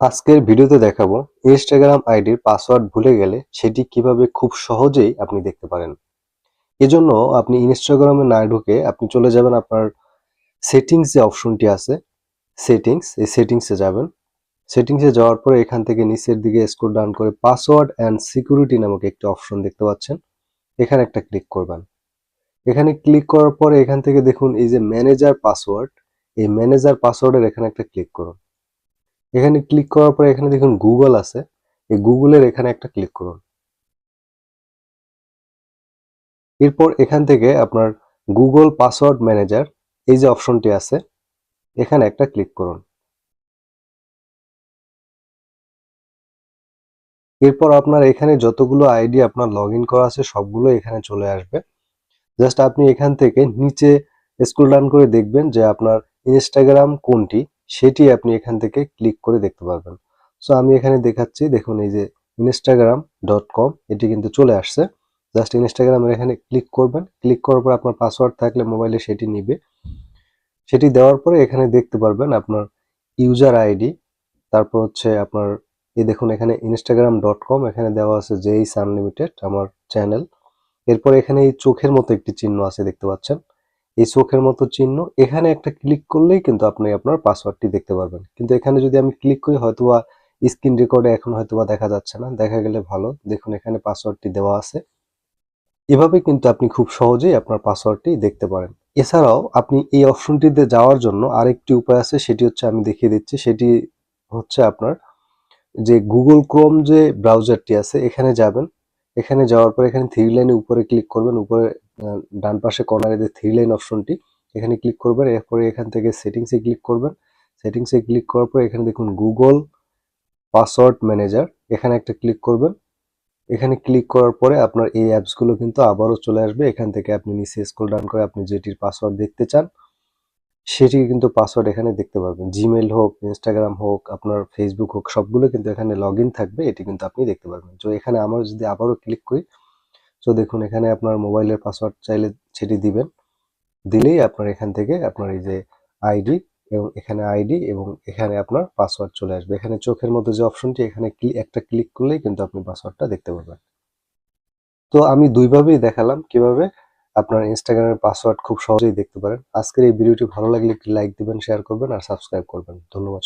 আজকের ভিডিওতে দেখাবো ইনস্টাগ্রাম আইডির পাসওয়ার্ড ভুলে গেলে সেটি কীভাবে খুব সহজেই আপনি দেখতে পারেন। এজন্য আপনি ইনস্টাগ্রামে না ঢুকে আপনি চলে যাবেন আপনার সেটিংস যে অপশনটি আছে সেটিংস এই সেটিংসে যাবেন। সেটিংসে যাওয়ার পরে এখান থেকে নিচের দিকে স্ক্রল ডাউন করে পাসওয়ার্ড অ্যান্ড সিকিউরিটি নামক একটি অপশন দেখতে পাচ্ছেন। এখানে একটা ক্লিক করবেন। এখানে ক্লিক করার পরে এখান থেকে দেখুন এই যে ম্যানেজার পাসওয়ার্ড এই ম্যানেজার পাসওয়ার্ডের এখানে একটা ক্লিক করুন। এখানে ক্লিক করার পরে এখানে দেখুন গুগল আছে। এই গুগলের এখানে একটা ক্লিক করুন। এরপর এখান থেকে আপনার গুগল পাসওয়ার্ড ম্যানেজার এই যে অপশনটি আছে, এখানে একটা ক্লিক করুন। এরপর আপনার এখানে যতগুলো আইডি আপনার লগ করা আছে সবগুলো এখানে চলে আসবে। জাস্ট আপনি এখান থেকে নিচে স্ক্রল ডাউন করে দেখবেন যে আপনার ইনস্টাগ্রাম কোনটি? সেটি আপনি এখান থেকে ক্লিক করে দেখতে পারবেন। সো আমি এখানে দেখাচ্ছি, দেখুন এই যে ইনস্টাগ্রাম ডট কম এটি কিন্তু চলে আসছে। জাস্ট ইনস্টাগ্রামের এখানে ক্লিক করবেন। ক্লিক করার পর আপনার পাসওয়ার্ড থাকলে মোবাইলে সেটি নিবে। সেটি দেওয়ার পরে এখানে দেখতে পারবেন আপনার ইউজার আইডি, তারপর হচ্ছে আপনার, এই দেখুন এখানে ইনস্টাগ্রাম ডট কম এখানে দেওয়া আছে জেইস আনলিমিটেড আমার চ্যানেল এরপর এখানে এই চোখের মতো একটি চিহ্ন আছে, দেখতে পাচ্ছেন। এই চোখের মতো চিহ্ন, এখানে একটা ক্লিক করলেই কিন্তু আপনি আপনার পাসওয়ার্ডটি দেখতে পারবেন। কিন্তু এখানে যদি আমি ক্লিক করি, হয়তোবা স্ক্রিন রেকর্ডে এখন হয়তোবা দেখা যাচ্ছে না। দেখা গেলে ভালো। দেখুন, এখানে পাসওয়ার্ডটি দেওয়া আছে। এভাবে কিন্তু আপনি খুব সহজেই আপনার পাসওয়ার্ডটি দেখতে পারেন। এছাড়াও আপনি এই অপশনটিতে যাওয়ার জন্য আরেকটি উপায় আছে, সেটি হচ্ছে আমি দেখিয়ে দিচ্ছি। সেটি হচ্ছে আপনার যে গুগল ক্রোম যে ব্রাউজারটি আছে, এখানে যাবেন। এখানে যাওয়ার পর এখানে থ্রি লাইনে উপরে ক্লিক করবেন। উপরে ডান পাশে কর্নারে যে থ্রি লাইন অপশনটি এখানে ক্লিক করবেন, এরপরে এখান থেকে সেটিংসে ক্লিক করবেন। সেটিংসে ক্লিক করার পর এখানে দেখুন গুগল পাসওয়ার্ড ম্যানেজার এখানে একটা ক্লিক করবেন। এখানে ক্লিক করার পরে আপনার এই অ্যাপসগুলো কিন্তু আবারও চলে আসবে। এখান থেকে আপনি নিচে স্ক্রল ডাউন করে আপনি যেটির পাসওয়ার্ড দেখতে চান সেটি কিন্তু পাসওয়ার্ড এখানে দেখতে পারবেন। জিমেল হোক ইনস্টাগ্রাম হোক, আপনার ফেসবুক হোক, সবগুলো কিন্তু এখানে লগ থাকবে। এটি কিন্তু আপনি দেখতে পারবেন। তো এখানে আমরা যদি আবারও ক্লিক করি তো দেখুন, এখানে আপনার মোবাইলের পাসওয়ার্ড চাইলে সেটি দিবেন। দিলেই আপনার এখান থেকে আপনার এই যে আইডি এবং এখানে আইডি এবং এখানে আপনার পাসওয়ার্ড চলে আসবে। এখানে চোখের মধ্যে যে অপশনটি এখানে একটা ক্লিক করলেই কিন্তু আপনি পাসওয়ার্ডটা দেখতে পারবেন। তো আমি দুইভাবেই দেখালাম কীভাবে আপনার ইনস্টাগ্রামের পাসওয়ার্ড খুব সহজেই দেখতে পারেন। আজকের এই ভিডিওটি ভালো লাগলে একটি লাইক দিবেন শেয়ার করবেন আর সাবস্ক্রাইব করবেন। ধন্যবাদ